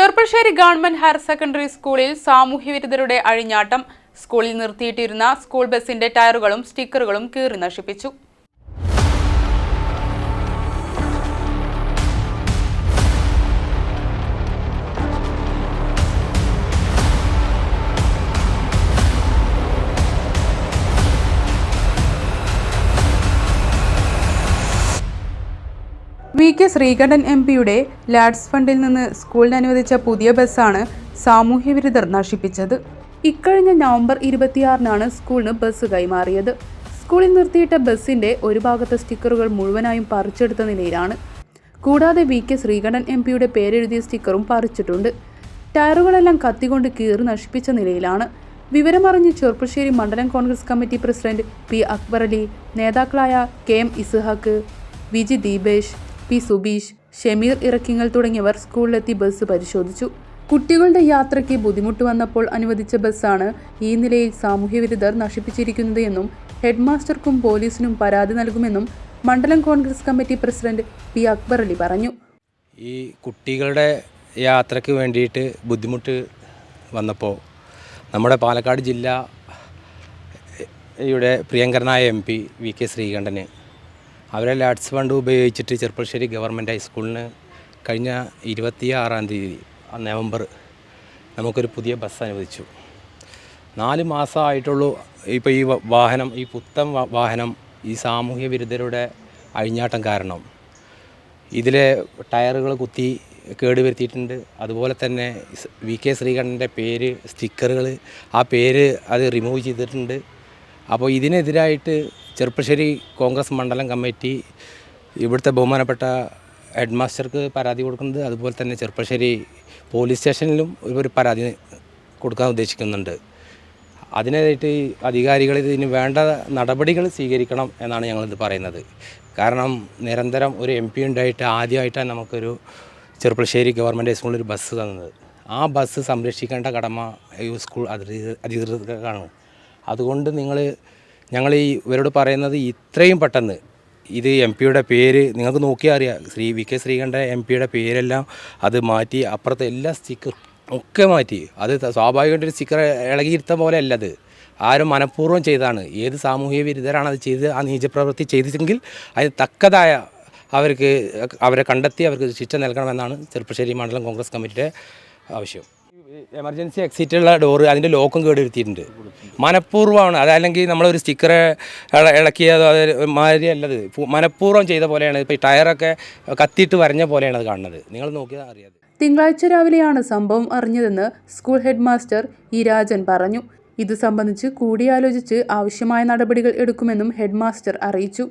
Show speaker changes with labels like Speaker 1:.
Speaker 1: Cherpulassery government higher secondary സ്കൂളിൽ സാമൂഹ്യവിരുദ്ധരുടെ അഴിഞ്ഞാട്ടം സ്കൂളിൽ നിർത്തിയിട്ടിരുന്ന സ്കൂൾ ബസിന്റെ ടയറുകളും സ്റ്റിക്കറുകളും കീറി നശിപ്പിച്ചു. വി കെ ശ്രീകണ്ഠൻ എം പിയുടെ ലാഡ്സ് ഫണ്ടിൽ നിന്ന് സ്കൂളിന് അനുവദിച്ച പുതിയ ബസ്സാണ് സാമൂഹ്യവിരുദ്ധർ നശിപ്പിച്ചത്. ഇക്കഴിഞ്ഞ നവംബർ ഇരുപത്തിയാറിനാണ് സ്കൂളിന് ബസ് കൈമാറിയത്. സ്കൂളിൽ നിർത്തിയിട്ട ബസ്സിന്റെ ഒരു ഭാഗത്തെ സ്റ്റിക്കറുകൾ മുഴുവനായും പറിച്ചെടുത്ത നിലയിലാണ്. കൂടാതെ വി കെ ശ്രീകണ്ഠൻ എം പിയുടെ പേരെഴുതിയ സ്റ്റിക്കറും പറിച്ചിട്ടുണ്ട്. ടയറുകളെല്ലാം കത്തിക്കൊണ്ട് കീറി നശിപ്പിച്ച നിലയിലാണ്. വിവരമറിഞ്ഞ് ചെറുപ്പശ്ശേരി മണ്ഡലം Congress committee president P Akbar Ali നേതാക്കളായ K M Ishaq V G Deepesh P Subeesh Shameer Irakkingal തുടങ്ങിയവർ സ്കൂളിലെത്തി ബസ് പരിശോധിച്ചു. കുട്ടികളുടെ യാത്രയ്ക്ക് ബുദ്ധിമുട്ട് വന്നപ്പോൾ അനുവദിച്ച ബസ്സാണ് ഈ നിലയിൽ സാമൂഹ്യവിരുദ്ധർ നശിപ്പിച്ചിരിക്കുന്നത് എന്നും ഹെഡ്മാസ്റ്റർക്കും പോലീസിനും പരാതി നൽകുമെന്നും മണ്ഡലം Congress committee president P Akbar Ali പറഞ്ഞു.
Speaker 2: ഈ കുട്ടികളുടെ യാത്രയ്ക്ക് വേണ്ടിയിട്ട് ബുദ്ധിമുട്ട് വന്നപ്പോൾ നമ്മുടെ പാലക്കാട് ജില്ലയുടെ പ്രിയങ്കരനായ M P V K Sreekandan അവരെ ലാഡ്സ് ഫണ്ട് ഉപയോഗിച്ചിട്ട് ചെറുപ്പശ്ശേരി ഗവൺമെന്റ് ഹൈസ്കൂളിന് കഴിഞ്ഞ ഇരുപത്തി ആറാം തീയതി നവംബർ നമുക്കൊരു പുതിയ ബസ് അനുവദിച്ചു. നാല് മാസമായിട്ടുള്ളൂ ഇപ്പോൾ ഈ വാഹനം ഈ പുത്തൻ വാഹനം ഈ സാമൂഹ്യ വിരുദ്ധരുടെ അഴിഞ്ഞാട്ടം കാരണം. ഇതിലെ ടയറുകൾ കുത്തി കേടുവരുത്തിയിട്ടുണ്ട്. അതുപോലെ തന്നെ വി കെ ശ്രീകണ്ഠന്റെ പേര് സ്റ്റിക്കറുകൾ ആ പേര് അത് റിമൂവ് ചെയ്തിട്ടുണ്ട്. അപ്പോൾ ഇതിനെതിരായിട്ട് ചെറുപ്പശ്ശേരി കോൺഗ്രസ് മണ്ഡലം കമ്മിറ്റി ഇവിടുത്തെ ബഹുമാനപ്പെട്ട ഹെഡ് മാസ്റ്റർക്ക് പരാതി കൊടുക്കുന്നത് അതുപോലെ തന്നെ ചെറുപ്പശ്ശേരി പോലീസ് സ്റ്റേഷനിലും ഒരു പരാതി കൊടുക്കാൻ ഉദ്ദേശിക്കുന്നുണ്ട്. അതിനായിട്ട് അധികാരികൾ ഇതിന് വേണ്ട നടപടികൾ സ്വീകരിക്കണം എന്നാണ് ഞങ്ങളിത് പറയുന്നത്. കാരണം നിരന്തരം ഒരു എം പി ഉണ്ടായിട്ട് ആദ്യമായിട്ടാണ് നമുക്കൊരു ചെറുപ്പശ്ശേരി ഗവൺമെന്റ് സ്കൂളിൽ ഒരു ബസ് തന്നത്. ആ ബസ് സംരക്ഷിക്കേണ്ട കടമ ഈ സ്കൂൾ അധികൃ- അധികൃതർക്കാണ്. അതുകൊണ്ട് നിങ്ങൾ ഞങ്ങൾ ഈ ഇവരോട് പറയുന്നത് ഇത്രയും പെട്ടെന്ന്. ഇത് എം പിയുടെ പേര് നിങ്ങൾക്ക് നോക്കിയാൽ അറിയാം. Shri V K Sreekanda M പിയുടെ പേരെല്ലാം അത് മാറ്റി അപ്പുറത്തെ എല്ലാ സ്റ്റിക്കർ ഒക്കെ മാറ്റി. അത് സ്വാഭാവികമായിട്ടൊരു സ്റ്റിക്കർ ഇളകിയിരുത്ത പോലെ അല്ല അത്. ആരും മനഃപൂർവം ചെയ്തതാണ്. ഏത് സാമൂഹിക വിരുദ്ധരാണ് അത് ചെയ്ത് ആ നീചപ്രവൃത്തി ചെയ്തിട്ടെങ്കിൽ അതിന് തക്കതായ അവർക്ക് അവരെ കണ്ടെത്തി അവർക്ക് ശിക്ഷ നൽകണമെന്നാണ് ചെറുപ്പശ്ശേരി മണ്ഡലം കോൺഗ്രസ് കമ്മിറ്റിയുടെ ആവശ്യം. എമർജൻസി എക്സിറ്റുള്ള ഡോറ് അതിന്റെ ലോക്കും കേടുവരുത്തിയിട്ടുണ്ട്. മനഃപൂർവമാണ്. അതല്ലെങ്കിൽ നമ്മളൊരു സ്റ്റിക്കർ ഇളക്കിയതോ അത് മാതിരി അല്ലത്. മനഃപൂർവം ചെയ്ത പോലെയാണ്. ഇപ്പോൾ ഈ ടയറൊക്കെ കത്തിയിട്ട് വരഞ്ഞ പോലെയാണ് അത് കാണുന്നത്. നിങ്ങൾ നോക്കിയാൽ അറിയാതെ.
Speaker 1: തിങ്കളാഴ്ച രാവിലെയാണ് സംഭവം അറിഞ്ഞതെന്ന് school head master E Rajan പറഞ്ഞു. ഇത് സംബന്ധിച്ച് കൂടിയാലോചിച്ച് ആവശ്യമായ നടപടികൾ എടുക്കുമെന്നും ഹെഡ് മാസ്റ്റർ അറിയിച്ചു.